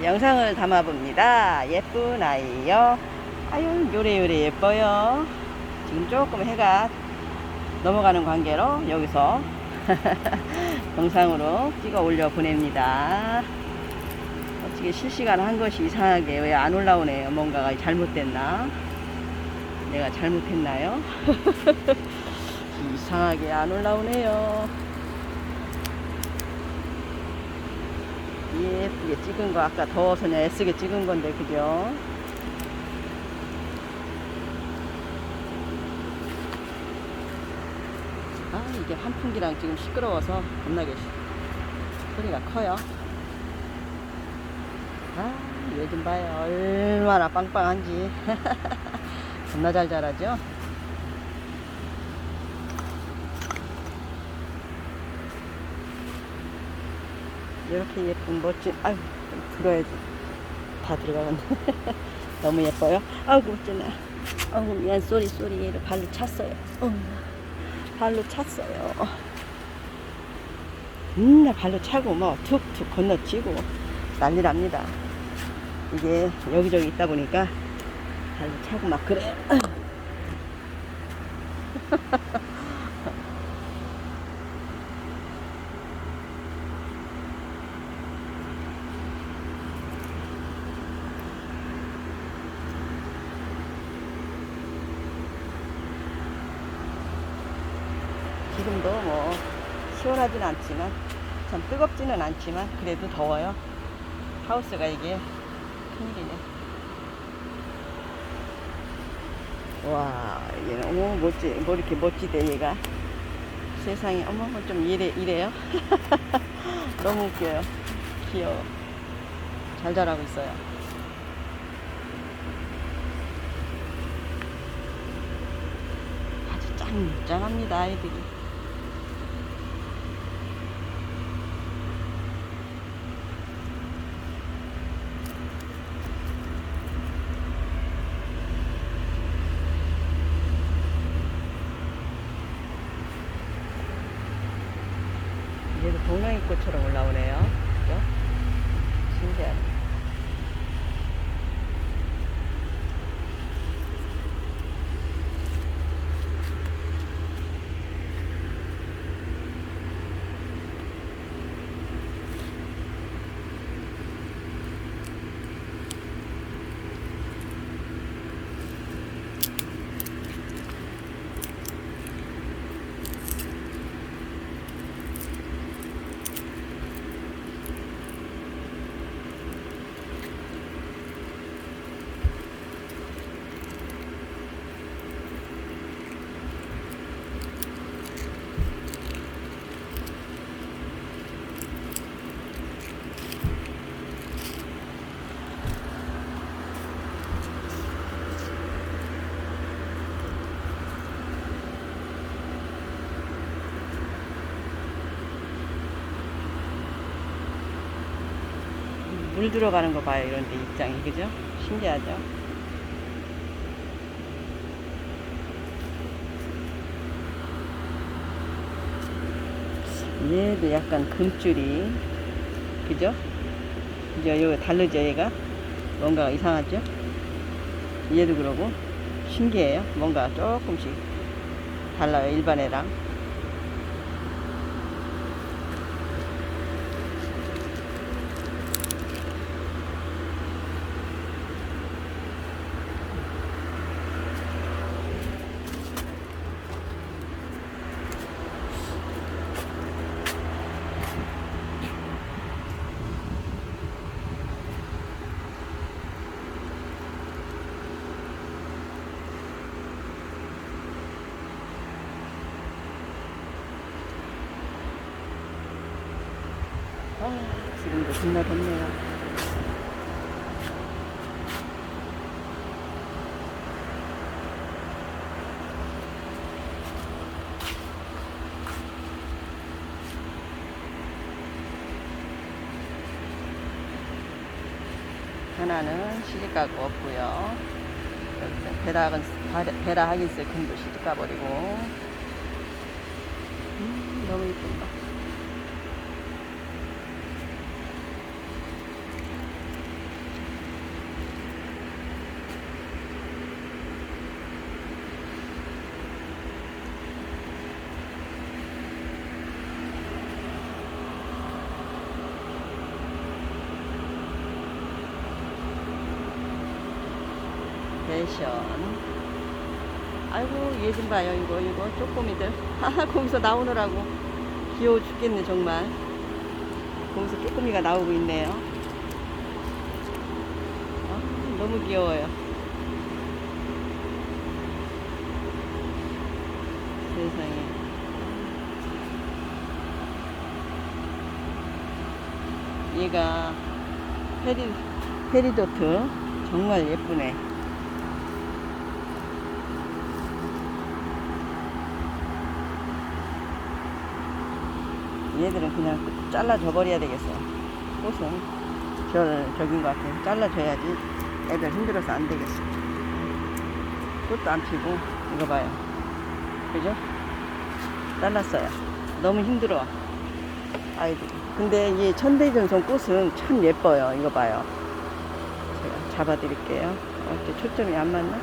영상을 담아봅니다. 예쁜 아이요. 아유, 요래요래 예뻐요. 지금 조금 해가 넘어가는 관계로 여기서 영상으로 찍어 올려 보냅니다. 어떻게 실시간 한 것이 이상하게 왜 안 올라오네요. 뭔가가 잘못됐나? 내가 잘못했나요? 이상하게 안 올라오네요. 예쁘게 찍은 거 아까 더워서 그냥 애쓰게 찍은 건데 그죠? 아 이게 환풍기랑 지금 시끄러워서 겁나게 시- 소리가 커요. 아 요즘 봐요 얼마나 빵빵한지 겁나 잘 자라죠? 이렇게 예쁜 멋진 아유 좀 들어야지. 다 들어가겠네 너무 예뻐요? 아이고 어쩌나 아이고 미안. 쏘리 쏘리. 얘를 발로 찼어요. 어, 발로 찼어요. 맨날 발로 차고 뭐 툭툭 건너치고 난리 납니다. 이게 여기저기 있다 보니까 발로 차고 막 그래 지금도 뭐 시원하진 않지만 참 뜨겁지는 않지만 그래도 더워요. 하우스가 이게 큰일이네. 와, 얘 너무 멋지, 뭐 이렇게 멋지대 얘가. 세상에, 어머, 좀 이래, 이래요? 너무 웃겨요. 귀여워. 잘 자라고 있어요. 아주 짱짱합니다, 아이들이. 얘도 동양이꽃처럼 올라오네요. 그죠? 신기하네. 물 들어가는 거 봐요. 이런 데 입장이. 그죠? 신기하죠? 얘도 약간 금줄이. 그죠? 그죠? 여기 다르죠, 얘가? 뭔가 이상하죠? 얘도 그러고. 신기해요. 뭔가 조금씩 달라요, 일반 애랑. 겁나 덥네요. 하나는 시집가고 없고요. 베라건 베라 하긴스 금도 시집가 버리고. 음, 너무 이쁜다. 패션. 아이고 얘 좀 봐요 이거 이거 쪼꼬미들. 하하 거기서 나오느라고 귀여워 죽겠네 정말. 거기서 쪼꼬미가 나오고 있네요. 아, 너무 귀여워요. 세상에. 얘가 페리, 페리도트 정말 예쁘네. 얘들은 그냥 끝 잘라줘 버려야 되겠어. 꽃은 저, 저긴 것 같아. 잘라줘야지 애들 힘들어서 안 되겠어. 꽃도 안 피고, 이거 봐요. 그죠? 잘랐어요. 너무 힘들어. 아이들. 근데 이 천대전송 꽃은 참 예뻐요. 이거 봐요. 제가 잡아드릴게요. 어째 초점이 안 맞나?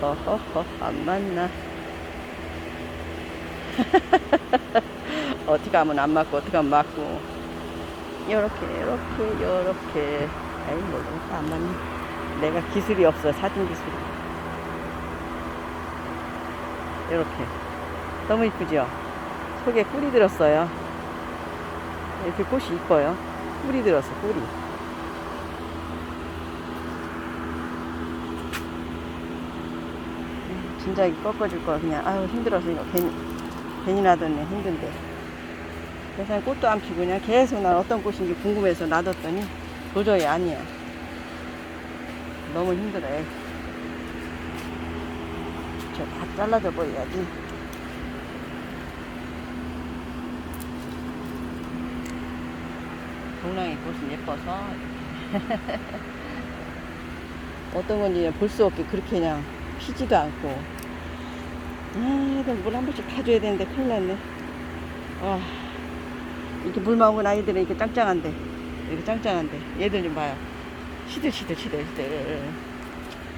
허허허허 안 맞나? 어떻게 하면 안 맞고 어떻게 하면 맞고. 요렇게 요렇게 요렇게. 아이 뭐안 맞네. 내가 기술이 없어. 사진 기술이. 요렇게. 너무 이쁘죠? 속에 꿀이 들었어요. 이렇게 꽃이 이뻐요. 꿀이 들었어 꿀이. 이거 꺾어줄 거 그냥. 아유 힘들어서 이거 괜히 괜히 놔뒀네 힘든데. 세상에 꽃도 안 피고 그냥 계속 난 어떤 꽃인지 궁금해서 놔뒀더니 도저히 아니야. 너무 힘들어요 저다 잘라져 버려야지. 동랑이 꽃은 예뻐서. 어떤 건지 볼 수 없게 그렇게 그냥 피지도 않고 아, 이거 물한 번씩 타줘야 되는데 큰일 났네. 와, 이렇게 물 먹은 아이들은 이렇게 짱짱한데, 이렇게 짱짱한데, 얘들 좀 봐요. 시들시들, 시들, 시들.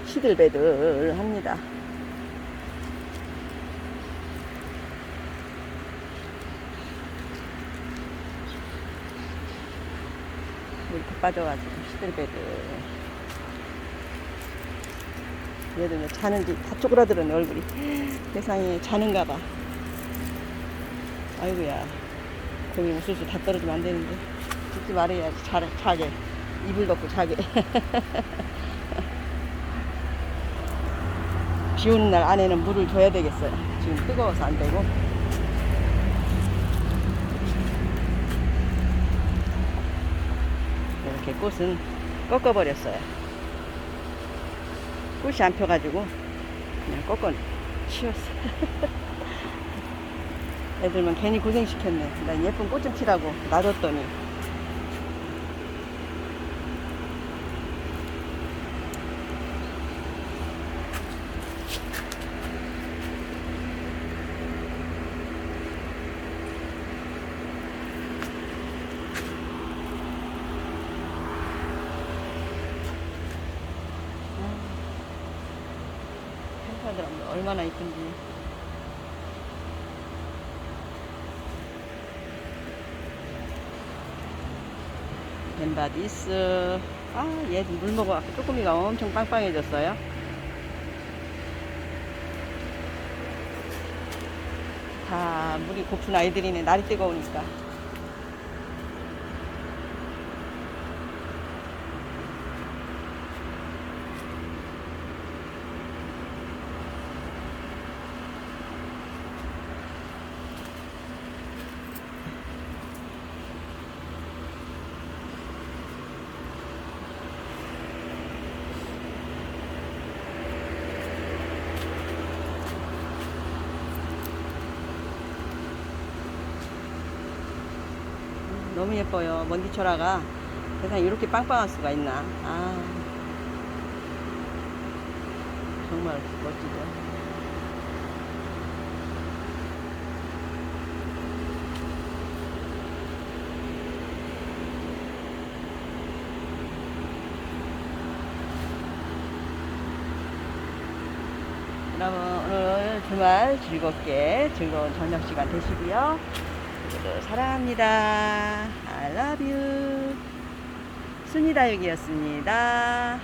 시들배들 합니다. 이렇게 빠져가지고, 시들배들. 얘들 왜 자는지 다 쪼그라들었네 얼굴이. 세상에 자는가 봐. 아이고야. 거기 우수수 다 떨어지면 안 되는데. 듣지 말아야지. 자, 자게. 이불 덮고 자게. 비 오는 날 안에는 물을 줘야 되겠어요. 지금 뜨거워서 안 되고. 이렇게 꽃은 꺾어버렸어요 꽃이 안 펴가지고 그냥 꺾어 치웠어. 애들만 괜히 고생시켰네. 나 예쁜 꽃 좀 피라고 놔뒀더니. 펜타들 얼마나 이쁜지. 벤바디스. 아, 얘 물 먹어. 아까 쪼꼬미가 엄청 빵빵해졌어요. 다 물이 고픈 아이들이네. 날이 뜨거우니까. 너무 예뻐요. 먼지철화가 세상에 이렇게 빵빵할 수가 있나. 아. 정말 멋지죠. 여러분 오늘 주말 즐겁게 즐거운 저녁 시간 되시고요. 모두 사랑합니다. I love you. 순이다육이었습니다.